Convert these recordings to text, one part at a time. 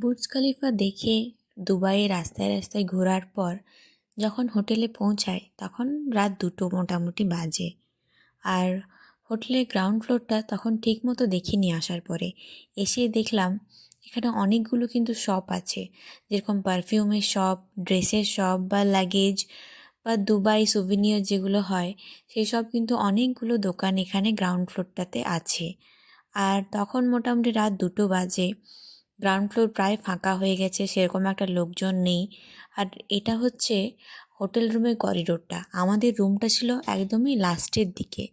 Burj খালিফা দেখে দুবাইয়ে রাস্তায় রাস্তায় ঘোরার পর যখন হোটেলে পৌঁছায়, তখন রাত দুটো মোটামুটি বাজে। আর হোটেলের গ্রাউন্ড ফ্লোরটা তখন ঠিক মতো দেখিনি আসার পরে। এসে দেখলাম, এখানে অনেকগুলো কিন্তু শপ আছে। যেরকম পারফিউমের শপ, ড্রেসের শপ বা লাগেজ বা দুবাই সুভিনিয়র যেগুলো হয়, সেই সব কিন্তু অনেকগুলো দোকান এখানে গ্রাউন্ড ফ্লোরটাতে আছে। আর তখন মোটামুটি রাত দুটো বাজে। গ্রাউন্ড ফ্লোর প্রায় ফাঁকা হয়ে গেছে, সেরকম একটা লোকজন নেই। আর এটা হচ্ছে হোটেল রুমের করিডোরটা আমাদের রুমটা ছিল একদমই লাস্টের দিকে।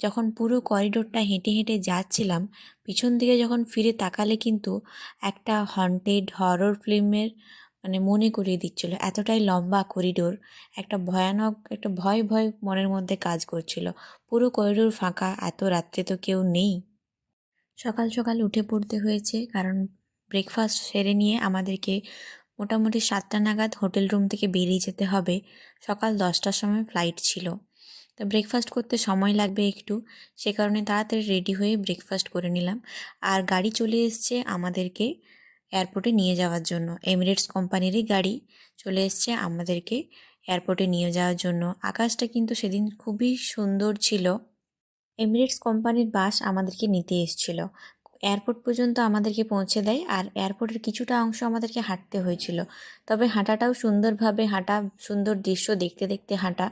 যখন পুরো করিডোরটা হেঁটে হেঁটে যাচ্ছিলাম, পিছন দিকে যখন ফিরে তাকালে কিন্তু একটা হন্টেড হরর ফিল্মের মানে মনে করিয়ে দিচ্ছিল। এতটাই লম্বা করিডোর একটা ভয়ানক, একটা ভয় ভয় মনের মধ্যে কাজ করছিল। পুরো করিডোর ফাঁকা, এত রাত্রে তো কেউ নেই। সকাল সকাল উঠে পড়তে হয়েছে, কারণ ব্রেকফাস্ট সেরে নিয়ে আমাদেরকে মোটামুটি সাতটা নাগাদ হোটেল রুম থেকে বেরিয়ে যেতে হবে। সকাল দশটার সময় ফ্লাইট ছিল। তো ব্রেকফাস্ট করতে সময় লাগবে একটু। সে কারণে তাড়াতাড়ি রেডি হয়ে ব্রেকফাস্ট করে নিলাম। আর গাড়ি চলে এসছে আমাদেরকে এয়ারপোর্টে নিয়ে যাওয়ার জন্য। এমিরেটস কোম্পানিরই গাড়ি চলে এসছে আমাদেরকে এয়ারপোর্টে নিয়ে যাওয়ার জন্য। আকাশটা কিন্তু সেদিন খুবই সুন্দর ছিল। এমিরেটস কোম্পানির বাস আমাদেরকে নিতে এসেছিল। এয়ারপোর্ট পর্যন্ত আমাদেরকে পৌঁছে দেয়। আর এয়ারপোর্টের কিছুটা অংশ আমাদেরকে হাঁটতে হয়েছিল। তবে হাঁটাটাও সুন্দরভাবে, হাঁটা সুন্দর দৃশ্য দেখতে দেখতে হাঁটা।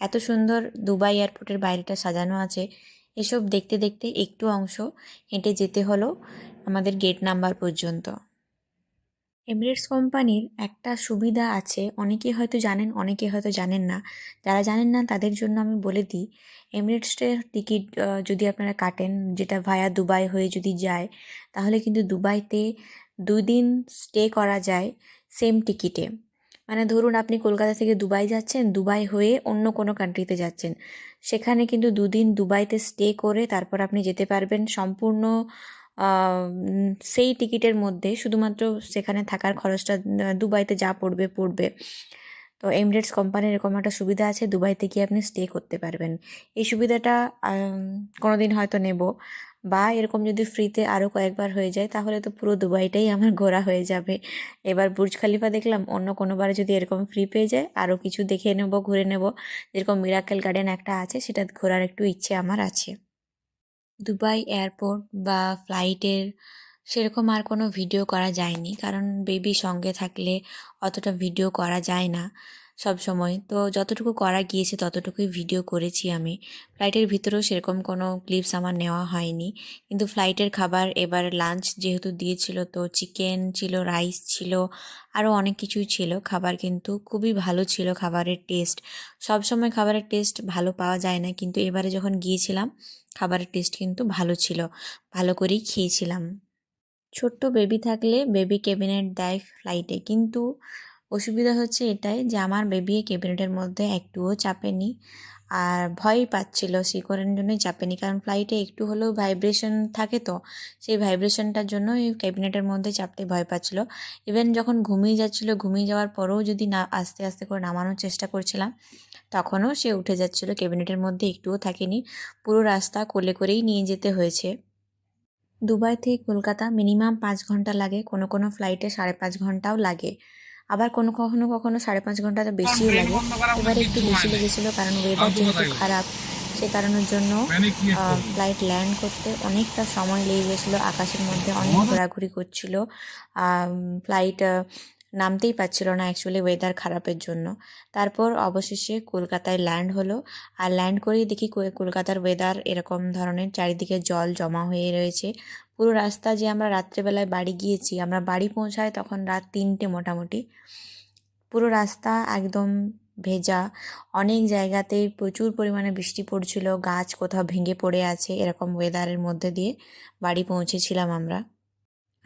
এত সুন্দর দুবাই এয়ারপোর্টের বাইরেটা সাজানো আছে। এসব দেখতে দেখতে একটু অংশ হেঁটে যেতে হলো আমাদের গেট নাম্বার পর্যন্ত। এমিরেটস কোম্পানির একটা সুবিধা আছে অনেকে হয়তো জানেন অনেকে হয়তো জানেন না। যারা জানেন না, তাদের জন্য আমি বলে দিই। এমিরেটসের টিকিট যদি আপনারা কাটেন, যেটা ভায়া দুবাই হয়ে যদি যায়, তাহলে কিন্তু দুবাইতে দুই দিন স্টে করা যায় সেম টিকিটে মানে ধরুন, আপনি কলকাতা থেকে দুবাই যাচ্ছেন, দুবাই হয়ে অন্য কোনো কান্ট্রিতে যাচ্ছেন। সেখানে কিন্তু দুদিন দুবাইতে স্টে করে তারপর আপনি যেতে পারবেন সম্পূর্ণ সেই টিকিটের মধ্যে শুধুমাত্র সেখানে থাকার খরচটা দুবাইতে যা পড়বে পড়বে। তো এমিরেটস কোম্পানির এরকম একটা সুবিধা আছে, দুবাইতে গিয়ে আপনি স্টে করতে পারবেন। এই সুবিধাটা কোনো দিন হয়তো নেব। বা এরকম যদি ফ্রিতে আরও কয়েকবার হয়ে যায়, তাহলে তো পুরো দুবাইটাই আমার ঘোরা হয়ে যাবে। এবার বুর্জ খালিফা দেখলাম, অন্য কোনোবারে যদি এরকম ফ্রি পেয়ে যায় আরও কিছু দেখে নেব, ঘুরে নেব। যেরকম মিরাকেল গার্ডেন একটা আছে, সেটা ঘোরার একটু ইচ্ছে আমার আছে। দুবাই এয়ারপোর্ট বা ফ্লাইটের সেরকম আর কোনো ভিডিও করা যায়নি। কারণ বেবি সঙ্গে থাকলে অতটা ভিডিও করা যায় না। সব সময়। তো যতটুকু করা গিয়েছে ততটুকুই ভিডিও করেছি আমি। ফ্লাইটের ভিতরেও সেরকম কোনো ক্লিপস আমার নেওয়া হয়নি। কিন্তু ফ্লাইটের খাবার এবার লাঞ্চ যেহেতু দিয়েছিল তো চিকেন ছিল রাইস ছিল আরও অনেক কিছুই ছিল। খাবার কিন্তু খুবই ভালো ছিল খাবারের টেস্ট সব সময় খাবারের টেস্ট ভালো পাওয়া যায় না। কিন্তু এবারে যখন গিয়েছিলাম, খাবারের টেস্ট কিন্তু ভালো ছিল। ভালো করেই খেয়েছিলাম। ছোট্ট বেবি থাকলে বেবি ক্যাবিনেট দেয় ফ্লাইটে কিন্তু অসুবিধা হচ্ছে এটাই যে আমার বেবি ক্যাবিনেটের মধ্যে একটুও চাপেনি। আর ভয় পাচ্ছিল সেই করার জন্যই চাপেনি। কারণ ফ্লাইটে একটু হলেও ভাইব্রেশন থাকে তো, সেই ভাইব্রেশনটার জন্য এই ক্যাবিনেটের মধ্যে চাপতে ভয় পাচ্ছিল। ইভেন যখন ঘুমিয়ে যাচ্ছিল, ঘুমিয়ে যাওয়ার পরেও যদি না আস্তে আস্তে করে নামানোর চেষ্টা করছিলাম, তখনও সে উঠে যাচ্ছিল। ক্যাবিনেটের মধ্যে একটুও থাকেনি। পুরো রাস্তা কোলে করেই নিয়ে যেতে হয়েছে। দুবাই থেকে কলকাতা মিনিমাম পাঁচ ঘণ্টা লাগে। কোনো কোনো ফ্লাইটে সাড়ে পাঁচ ঘন্টাও লাগে। আবার কোনো কখনো কখনো সাড়ে পাঁচ ঘণ্টা তো বেশিও লাগে। এবার একটু বেশি লেগেছিলো কারণ ওয়েদার যেহেতু খারাপ সে কারণের জন্য ফ্লাইট ল্যান্ড করতে অনেকটা সময় লেগে গেছিল। আকাশের মধ্যে অনেক ঘোরাঘুরি করছিল। ফ্লাইট নামতেই পারছিল না অ্যাকচুয়ালি ওয়েদার খারাপের জন্য। তারপর অবশেষে কলকাতায় ল্যান্ড হলো। আর ল্যান্ড করেই দেখি কলকাতার ওয়েদার এরকম ধরনের, চারিদিকে জল জমা হয়ে রয়েছে। পুরো রাস্তা যে আমরা রাত্রেবেলায় বাড়ি গিয়েছি, আমরা বাড়ি পৌঁছায় তখন রাত তিনটে মোটামুটি। পুরো রাস্তা একদম ভেজা। অনেক জায়গাতে প্রচুর পরিমাণে বৃষ্টি পড়ছিল, গাছ কোথাও ভেঙে পড়ে আছে এরকম ওয়েদারের মধ্যে দিয়ে বাড়ি পৌঁছেছিলাম আমরা।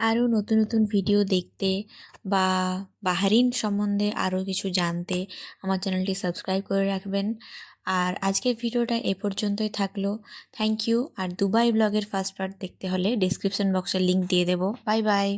আরও নতুন নতুন ভিডিও দেখতে বা বাহারিন সম্বন্ধে আরও কিছু জানতে আমার চ্যানেলটি সাবস্ক্রাইব করে রাখবেন। আর আজকের ভিডিওটা এ পর্যন্তই থাকল। Thank you. আর দুবাই ব্লগের ফার্স্ট পার্ট দেখতে হলে ডিসক্রিপশন বক্সে লিঙ্ক দিয়ে দেবো। Bye bye.